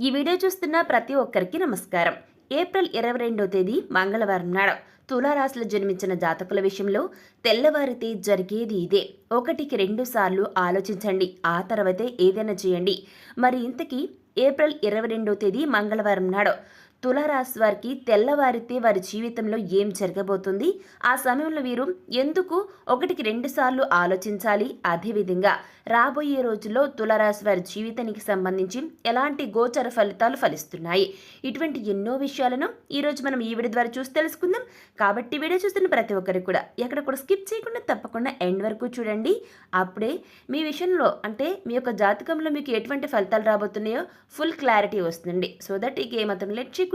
ఈ వీడియో చూస్తున్న ప్రతి ఒక్కరికి నమస్కారం. ఏప్రిల్ ఇరవై రెండో తేదీ మంగళవారం నాడు తులారాశిలో జన్మించిన జాతకుల విషయంలో తెల్లవారితే జరిగేది ఇదే. ఒకటికి రెండు సార్లు ఆలోచించండి. ఆ తర్వాతే ఏదైనా చేయండి. మరి ఇంతకీ ఏప్రిల్ ఇరవై రెండో తేదీ మంగళవారం నాడు తులారాశి వారికి తెల్లవారితే వారి జీవితంలో ఏం జరగబోతుంది? ఆ సమయంలో వీరు ఎందుకు ఒకటికి రెండు సార్లు ఆలోచించాలి? అదేవిధంగా రాబోయే రోజుల్లో తులారాశి వారి జీవితానికి సంబంధించి ఎలాంటి గోచర ఫలితాలు ఫలిస్తున్నాయి? ఇటువంటి ఎన్నో విషయాలను ఈరోజు మనం ఈ వీడియో ద్వారా చూసి తెలుసుకుందాం. కాబట్టి వీడియో చూస్తున్న ప్రతి ఒక్కరికి కూడా ఎక్కడ కూడా స్కిప్ చేయకుండా తప్పకుండా ఎండ్ వరకు చూడండి. అప్పుడే మీ విషయంలో అంటే మీ యొక్క జాతకంలో మీకు ఎటువంటి ఫలితాలు రాబోతున్నాయో ఫుల్ క్లారిటీ వస్తుంది సో దట్ ఇక ఏమాత్రం లెట్ చేయకుండా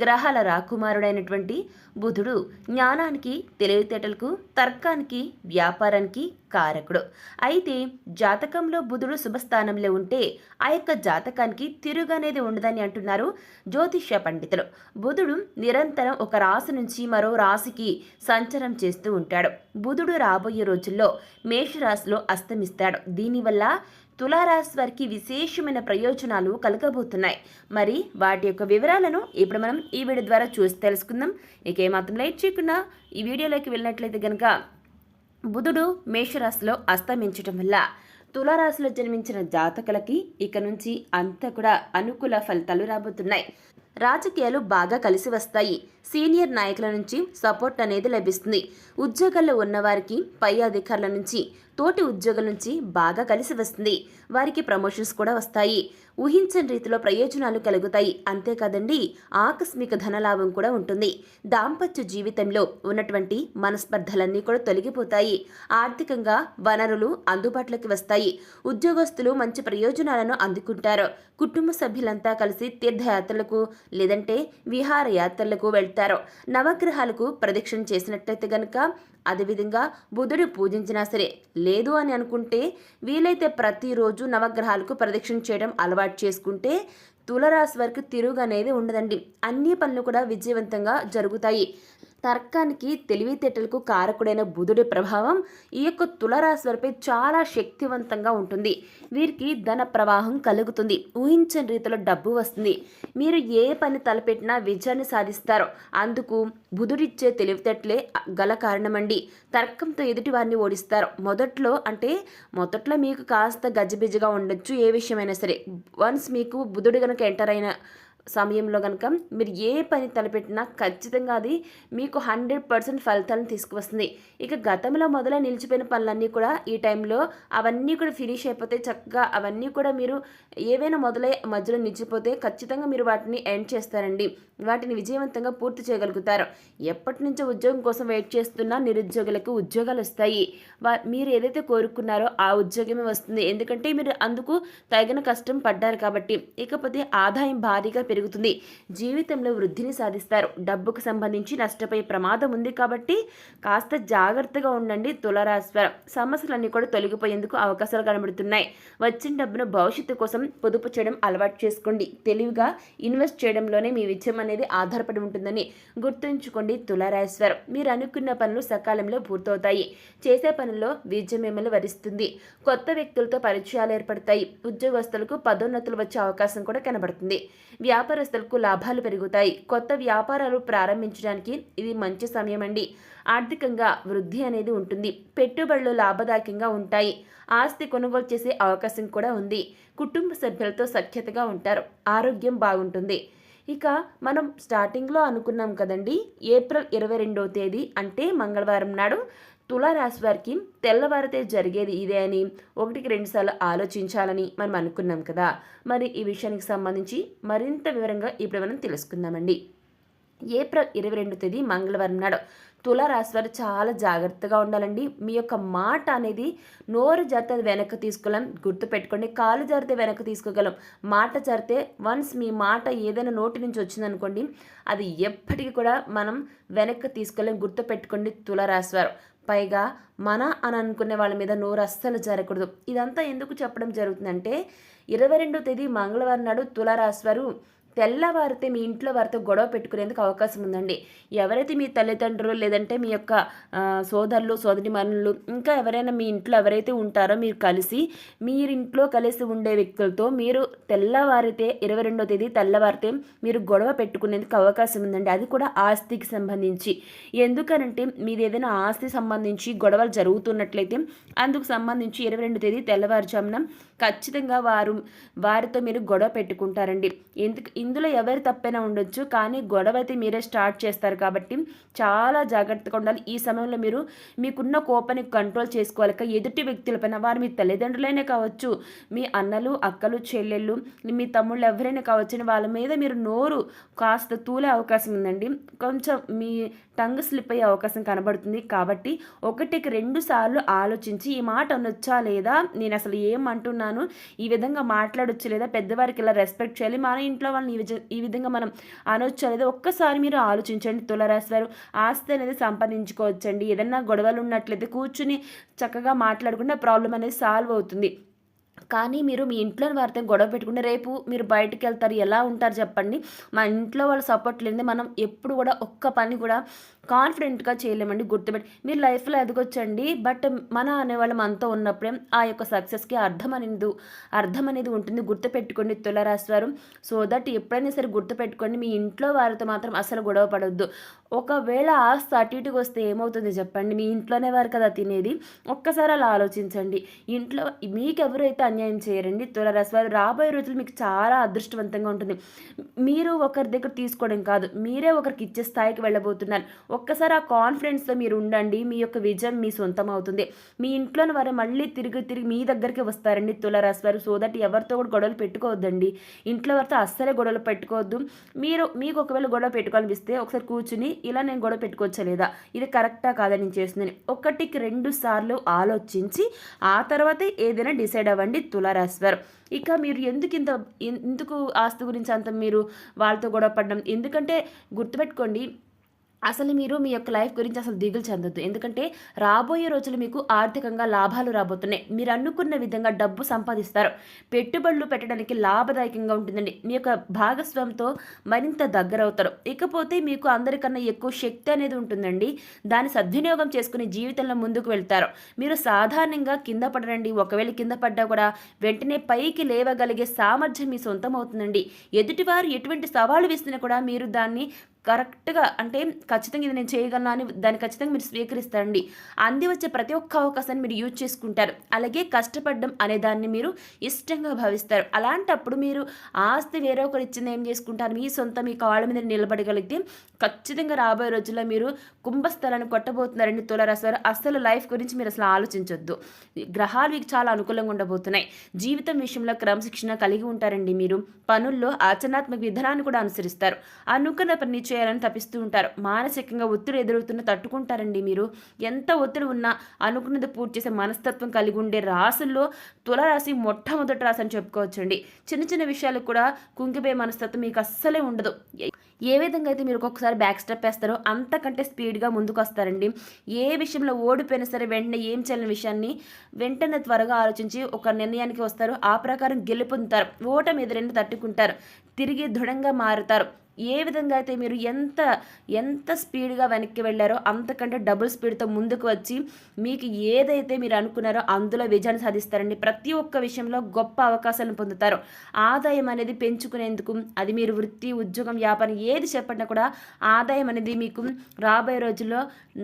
గ్రహాల రాకుమారుడైనటువంటి బుధుడు జ్ఞానానికి తెలివితేటలకు తర్కానికి వ్యాపారానికి కారకుడు. అయితే జాతకంలో బుధుడు శుభస్థానంలో ఉంటే ఆ యొక్క జాతకానికి తిరుగనేది ఉండదని అంటున్నారు జ్యోతిష్య పండితులు. బుధుడు నిరంతరం ఒక రాశి నుంచి మరో రాశికి సంచారం చేస్తూ ఉంటాడు. బుధుడు రాబోయే రోజుల్లో మేషరాశిలో అస్తమిస్తాడు. దీనివల్ల తులారాశి వారికి విశేషమైన ప్రయోజనాలు కలగబోతున్నాయి. మరి వాటి యొక్క వివరాలను ఇప్పుడు మనం ఈ వీడియో ద్వారా చూసి తెలుసుకుందాం. ఇక ఏమాత్రం లైట్ చేయకుండా ఈ వీడియోలోకి వెళ్ళినట్లయితే కనుక బుధుడు మేషరాశిలో అస్తమించటం వల్ల తులారాశిలో జన్మించిన జాతకులకి ఇక నుంచి అంతా కూడా అనుకూల ఫలితాలు రాబోతున్నాయి. రాజకీయాలు బాగా కలిసి వస్తాయి. సీనియర్ నాయకుల నుంచి సపోర్ట్ అనేది లభిస్తుంది. ఉద్యోగాల్లో ఉన్నవారికి పై అధికారుల నుంచి తోటి ఉద్యోగుల నుంచి బాగా కలిసి వస్తుంది. వారికి ప్రమోషన్స్ కూడా వస్తాయి. ఊహించని రీతిలో ప్రయోజనాలు కలుగుతాయి. అంతేకాదండి ఆకస్మిక ధనలాభం కూడా ఉంటుంది. దాంపత్య జీవితంలో ఉన్నటువంటి మనస్పర్ధలన్నీ కూడా తొలగిపోతాయి. ఆర్థికంగా వనరులు అందుబాటులోకి వస్తాయి. ఉద్యోగస్తులు మంచి ప్రయోజనాలను అందుకుంటారు. కుటుంబ సభ్యులంతా కలిసి తీర్థయాత్రలకు లేదంటే విహారయాత్రలకు వెళ్తారు. నవగ్రహాలకు ప్రదక్షిణ చేసినట్లయితే గనుక అదేవిధంగా బుధుడు పూజించినా సరే లేదు అని అనుకుంటే వీలైతే ప్రతిరోజు నవగ్రహాలకు ప్రదక్షిణ చేయడం అలవాటు చేసుకుంటే తులరాశి వరకు తిరుగు అనేది ఉండదండి. అన్ని పనులు కూడా విజయవంతంగా జరుగుతాయి. తర్కానికి తెలివితేటలకు కారకుడైన బుధుడి ప్రభావం ఈ యొక్క తులరాశి వారిపై చాలా శక్తివంతంగా ఉంటుంది. వీరికి ధన ప్రవాహం కలుగుతుంది. ఊహించని రీతిలో డబ్బు వస్తుంది. మీరు ఏ పని తలపెట్టినా విజయాన్ని సాధిస్తారు. అందుకు బుధుడిచ్చే తెలివితేటలే గల కారణమండి. తర్కంతో ఎదుటి వారిని ఓడిస్తారు. మొదట్లో అంటే మొదట్లో మీకు కాస్త గజిబిజిగా ఉండొచ్చు ఏ విషయమైనా సరే. వన్స్ మీకు బుధుడు కనుక ఎంటర్ అయిన సమయంలో కనుక మీరు ఏ పని తలపెట్టినా ఖచ్చితంగా అది మీకు హండ్రెడ్ పర్సెంట్ ఫలితాలను తీసుకువస్తుంది. ఇక గతంలో మొదలై నిలిచిపోయిన పనులన్నీ కూడా ఈ టైంలో అవన్నీ కూడా ఫినిష్ అయిపోతే చక్కగా అవన్నీ కూడా మీరు ఏవైనా మొదలై మధ్యలో నిలిచిపోతే ఖచ్చితంగా మీరు వాటిని ఎండ్ చేస్తారండి. వాటిని విజయవంతంగా పూర్తి చేయగలుగుతారు. ఎప్పటి నుంచో ఉద్యోగం కోసం వెయిట్ చేస్తున్న నిరుద్యోగులకు ఉద్యోగాలు వస్తాయి. వా మీరు ఏదైతే కోరుకున్నారో ఆ ఉద్యోగమే వస్తుంది. ఎందుకంటే మీరు అందుకు తగిన కష్టం పడ్డారు కాబట్టి. ఇకపోతే ఆదాయం భారీగా పెరుగుతుంది. జీవితంలో వృద్ధిని సాధిస్తారు. డబ్బుకు సంబంధించి నష్టపోయే ప్రమాదం ఉంది కాబట్టి కాస్త జాగ్రత్తగా ఉండండి తులరాశ్వరం సమస్యలన్నీ కూడా తొలగిపోయేందుకు అవకాశాలు కనబడుతున్నాయి. వచ్చిన డబ్బును భవిష్యత్తు కోసం పొదుపు చేయడం అలవాటు చేసుకోండి. తెలివిగా ఇన్వెస్ట్ చేయడంలోనే మీ విజయం అనేది అనేది ఆధారపడి ఉంటుందని గుర్తుంచుకోండి తులారాశివారు మీరు అనుకున్న పనులు సకాలంలో పూర్తవుతాయి. చేసే పనుల్లో విజయం మిమ్మల్ని వరిస్తుంది కొత్త వ్యక్తులతో పరిచయాలు ఏర్పడతాయి. ఉద్యోగస్తులకు పదోన్నతులు వచ్చే అవకాశం కూడా కనబడుతుంది. వ్యాపారస్తులకు లాభాలు పెరుగుతాయి. కొత్త వ్యాపారాలు ప్రారంభించడానికి ఇది మంచి సమయం అండి ఆర్థికంగా వృద్ధి అనేది ఉంటుంది. పెట్టుబడులు లాభదాయకంగా ఉంటాయి. ఆస్తి కొనుగోలు చేసే అవకాశం కూడా ఉంది. కుటుంబ సభ్యులతో సఖ్యతగా ఉంటారు. ఆరోగ్యం బాగుంటుంది. ఇక మనం స్టార్టింగ్లో అనుకున్నాం కదండి ఏప్రిల్ ఇరవై రెండవ తేదీ అంటే మంగళవారం నాడు తులారాశి వారికి తెల్లవారితే జరిగేది ఇదే అని ఒకటికి రెండుసార్లు ఆలోచించాలని మనం అనుకున్నాం కదా. మరి ఈ విషయానికి సంబంధించి మరింత వివరంగా ఇప్పుడు మనం తెలుసుకుందామండి. ఏప్రిల్ ఇరవై రెండు తేదీ మంగళవారం నాడు తులారాశి వారు చాలా జాగ్రత్తగా ఉండాలండి. మీ యొక్క మాట అనేది నోరు జరితే అది వెనక్కి గుర్తు గుర్తుపెట్టుకోండి కాలు జరితే వెనక్కి తీసుకోగలం మాట జరితే వన్స్ మీ మాట ఏదైనా నోటి నుంచి వచ్చిందనుకోండి అది ఎప్పటికీ కూడా మనం వెనక్కి తీసుకోలేం గుర్తుపెట్టుకోండి తులారాశి వారు. పైగా మన అని అనుకునే వాళ్ళ మీద నోరు అస్సలు జరగకూడదు ఇదంతా ఎందుకు చెప్పడం జరుగుతుందంటే ఇరవై రెండో తేదీ మంగళవారం నాడు తులారాశి వారు తెల్లవారితే మీ ఇంట్లో వారితో గొడవ పెట్టుకునేందుకు అవకాశం ఉందండి. ఎవరైతే మీ తల్లిదండ్రులు లేదంటే మీ యొక్క సోదరులు సోదరిమణులు ఇంకా ఎవరైనా మీ ఇంట్లో ఎవరైతే ఉంటారో మీరు కలిసి మీరింట్లో కలిసి ఉండే వ్యక్తులతో మీరు తెల్లవారితే ఇరవై రెండో తేదీ తెల్లవారితే మీరు గొడవ పెట్టుకునేందుకు అవకాశం ఉందండి. అది కూడా ఆస్తికి సంబంధించి. ఎందుకనంటే మీది ఏదైనా ఆస్తి సంబంధించి గొడవలు జరుగుతున్నట్లయితే అందుకు సంబంధించి ఇరవై రెండు తేదీ తెల్లవారుజామున ఖచ్చితంగా వారు వారితో మీరు గొడవ పెట్టుకుంటారండి. ఎందుకు ఇందులో ఎవరి తప్పైనా ఉండొచ్చు కానీ గొడవ అయితే మీరే స్టార్ట్ చేస్తారు కాబట్టి చాలా జాగ్రత్తగా ఉండాలి. ఈ సమయంలో మీరు మీకున్న కోపాన్ని కంట్రోల్ చేసుకోవాలి. ఎదుటి వ్యక్తులపైన వారు మీ తల్లిదండ్రులైనా కావచ్చు మీ అన్నలు అక్కలు చెల్లెళ్ళు మీ తమ్ముళ్ళు ఎవరైనా కావచ్చు అని వాళ్ళ మీద మీరు నోరు కాస్త తూలే అవకాశం ఉందండి. కొంచెం మీ టంగ్ స్లిప్ అయ్యే అవకాశం కనబడుతుంది కాబట్టి ఒకటికి రెండు సార్లు ఆలోచించి ఈ మాట అనొచ్చా లేదా నేను అసలు ఏం అంటున్నాను ఈ విధంగా మాట్లాడొచ్చు లేదా పెద్దవారికి ఇలా రెస్పెక్ట్ చేయాలి మన ఇంట్లో వాళ్ళని ఈ విజ ఈ విధంగా మనం అనొచ్చు అనేది ఒక్కసారి మీరు ఆలోచించండి తులరాశి వారు. ఆస్తి అనేది సంపాదించుకోవచ్చండి. ఏదైనా గొడవలు ఉన్నట్లయితే కూర్చుని చక్కగా మాట్లాడుకుంటే ప్రాబ్లం అనేది సాల్వ్ అవుతుంది. కానీ మీరు మీ ఇంట్లోని వారితో గొడవ పెట్టుకుంటే రేపు మీరు బయటికి వెళ్తారు ఎలా ఉంటారు చెప్పండి. మా ఇంట్లో వాళ్ళ సపోర్ట్ లేనిదే మనం ఎప్పుడు కూడా ఒక్క పని కూడా కాన్ఫిడెంట్గా చేయలేమండి గుర్తుపెట్టి మీరు లైఫ్లో ఎదగొచ్చండి బట్ మన అనేవాళ్ళు మనతో ఉన్నప్పుడే ఆ యొక్క సక్సెస్కి అర్థం అనేది అర్థం అనేది ఉంటుంది. గుర్తుపెట్టుకోండి తులరాశి వారు. సో దట్ ఎప్పుడైనా సరే గుర్తుపెట్టుకోండి మీ ఇంట్లో వారితో మాత్రం అసలు గొడవ పడవద్దు ఒకవేళ ఆస్తి అటు ఇటుకు వస్తే ఏమవుతుంది చెప్పండి. మీ ఇంట్లోనే వారు కదా తినేది. ఒక్కసారి అలా ఆలోచించండి. ఇంట్లో మీకు ఎవరైతే అన్యాయం చేయరండి. తులరాశి వారు రాబోయే రోజులు మీకు చాలా అదృష్టవంతంగా ఉంటుంది. మీరు ఒకరి దగ్గర తీసుకోవడం కాదు. మీరే ఒకరికి ఇచ్చే స్థాయికి వెళ్ళబోతున్నారు. ఒక్కసారి ఆ కాన్ఫిడెన్స్తో మీరు ఉండండి. మీ యొక్క విజయం మీ సొంతం అవుతుంది. మీ ఇంట్లోని వారు మళ్ళీ తిరిగి తిరిగి మీ దగ్గరికి వస్తారండి తులరాశి వారు. సో దట్ ఎవరితో కూడా గొడవలు పెట్టుకోవద్దండి. ఇంట్లో వారితో అస్సలే గొడవలు పెట్టుకోవద్దు. మీరు మీకు ఒకవేళ గొడవ పెట్టుకోవాలనిపిస్తే ఒకసారి కూర్చుని ఇలా నేను గొడవ పెట్టుకోవచ్చా లేదా? ఇది కరెక్టా కాదా నేను చేస్తుందని ఒకటికి రెండు సార్లు ఆలోచించి ఆ తర్వాతే ఏదైనా డిసైడ్ అవ్వండి. తులారాశి ఇక మీరు ఎందుకు ఇంత ఎందుకు ఆస్తి గురించి అంత మీరు వాళ్ళతో గొడవ పడడం? ఎందుకంటే గుర్తుపెట్టుకోండి అసలు మీరు మీ యొక్క లైఫ్ గురించి అసలు దిగులు చెందొద్దు. ఎందుకంటే రాబోయే రోజులు మీకు ఆర్థికంగా లాభాలు రాబోతున్నాయి. మీరు అనుకున్న విధంగా డబ్బు సంపాదిస్తారు. పెట్టుబడులు పెట్టడానికి లాభదాయకంగా ఉంటుందండి. మీ యొక్క భాగస్వామితో మరింత దగ్గర అవుతారు ఇకపోతే మీకు అందరికన్నా ఎక్కువ శక్తి అనేది ఉంటుందండి. దాన్ని సద్వినియోగం చేసుకుని జీవితంలో ముందుకు వెళ్తారు. మీరు సాధారణంగా కింద పడరండి. ఒకవేళ కింద పడ్డా కూడా వెంటనే పైకి లేవగలిగే సామర్థ్యం మీ సొంతం అవుతుందండి. ఎదుటివారు ఎటువంటి సవాలు విసినా కూడా మీరు దాన్ని కరెక్ట్గా అంటే ఖచ్చితంగా ఇది నేను చేయగలను అని దాన్ని ఖచ్చితంగా మీరు స్వీకరిస్తారండి. అంది వచ్చే ప్రతి ఒక్క అవకాశాన్ని మీరు యూజ్ చేసుకుంటారు. అలాగే కష్టపడడం అనే దాన్ని మీరు ఇష్టంగా భావిస్తారు. అలాంటప్పుడు మీరు ఆస్తి వేరే ఒకరు ఇచ్చింది ఏం చేసుకుంటారు? మీ సొంత మీ కాళ్ళ మీద నిలబడగలిగితే ఖచ్చితంగా రాబోయే రోజుల్లో మీరు కుంభస్థలాన్ని కొట్టబోతున్నారండి తులరాశివారు అసలు లైఫ్ గురించి మీరు అసలు ఆలోచించొద్దు. గ్రహాలు మీకు చాలా అనుకూలంగా ఉండబోతున్నాయి. జీవితం విషయంలో క్రమశిక్షణ కలిగి ఉంటారండి మీరు. పనుల్లో ఆచరణాత్మక విధానాన్ని కూడా అనుసరిస్తారు. అనుకున్న పని చేయాలని తప్పిస్తూ ఉంటారు. మానసికంగా ఒత్తిడి ఎదురవుతున్న తట్టుకుంటారండి మీరు. ఎంత ఒత్తిడి ఉన్నా అనుకున్నది పూర్తి చేసే మనస్తత్వం కలిగి ఉండే రాసుల్లో తులరాశి మొట్టమొదటి రాశి అని చెప్పుకోవచ్చండి. చిన్న చిన్న విషయాలకు కూడా కుంగిపోయే మనస్తత్వం మీకు అస్సలే ఉండదు. ఏ విధంగా అయితే మీరు ఒక్కొక్కసారి బ్యాక్ స్టెప్ వేస్తారో అంతకంటే స్పీడ్గా ముందుకు వస్తారండి. ఏ విషయంలో ఓడిపోయినా సరే వెంటనే ఏం చేయాలని విషయాన్ని వెంటనే త్వరగా ఆలోచించి ఒక నిర్ణయానికి వస్తారు. ఆ ప్రకారం గెలుపొందుతారు. ఓటమి ఎదురైనా తట్టుకుంటారు. తిరిగి దృఢంగా మారుతారు. ఏ విధంగా అయితే మీరు ఎంత ఎంత స్పీడ్గా వెనక్కి వెళ్ళారో అంతకంటే డబుల్ స్పీడ్తో ముందుకు వచ్చి మీకు ఏదైతే మీరు అనుకున్నారో అందులో విజయాన్ని సాధిస్తారండి ప్రతి ఒక్క విషయంలో గొప్ప అవకాశాలను పొందుతారు. ఆదాయం అనేది పెంచుకునేందుకు అది మీరు వృత్తి ఉద్యోగం వ్యాపారం ఏది చెప్పినా కూడా ఆదాయం అనేది మీకు రాబోయే రోజుల్లో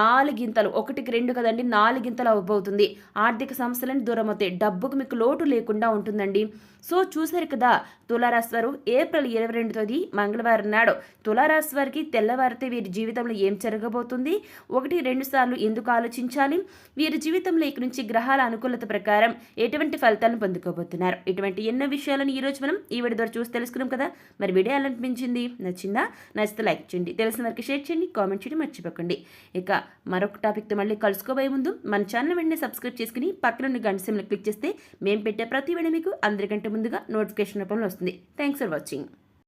నాలుగింతలు ఒకటికి రెండు కదండి నాలుగింతలు అవ్వబోతుంది. ఆర్థిక సమస్యలను దూరం అవుతాయి. డబ్బుకు మీకు లోటు లేకుండా ఉంటుందండి. సో చూసారు కదా తులారాశి వారు ఏప్రిల్ ఇరవై రెండు తేదీ మంగళవారం నాడు తులారాశి వారికి తెల్లవారితే వీరి జీవితంలో ఏం జరగబోతుంది? ఒకటి రెండు సార్లు ఎందుకు ఆలోచించాలి? వీరి జీవితంలో ఇక నుంచి గ్రహాల అనుకూలత ప్రకారం ఎటువంటి ఫలితాలను పొందుకోబోతున్నారు? ఇటువంటి ఎన్నో విషయాలను ఈరోజు మనం ఈ వీడియో ద్వారా చూసి తెలుసుకున్నాం కదా? మరి వీడియో ఎలా అనిపించింది? నచ్చిందా? నచ్చితే లైక్ చేయండి. తెలిసిన వరకు షేర్ చేయండి. కామెంట్ చేయండి మర్చిపోకండి. ఇక మరొక టాపిక్తో మళ్ళీ కలుసుకోబోయే ముందు మన ఛానల్ వెంటనే సబ్స్క్రైబ్ చేసుకుని పక్కన గంట సిమ్లో క్లిక్ చేస్తే మేము పెట్టే ప్రతి వీడియో మీకు అందరికంటే ముందుగా నోటిఫికేషన్ రూపంలో వస్తుంది. Thanks for watching